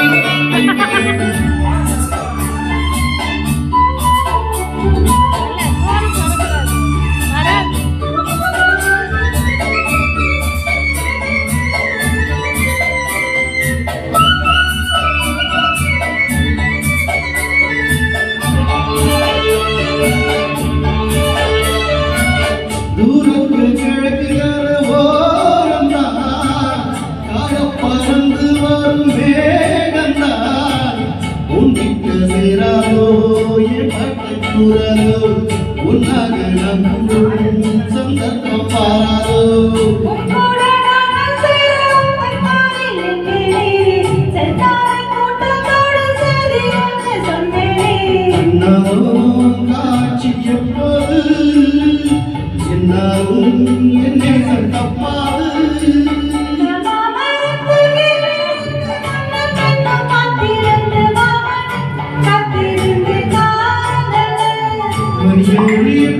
Thank you. கூறதோ உன்னாக நம்பும் சந்தர்ப்பம் பாராதோ காட்சி எப்போது? என்னாகும் You.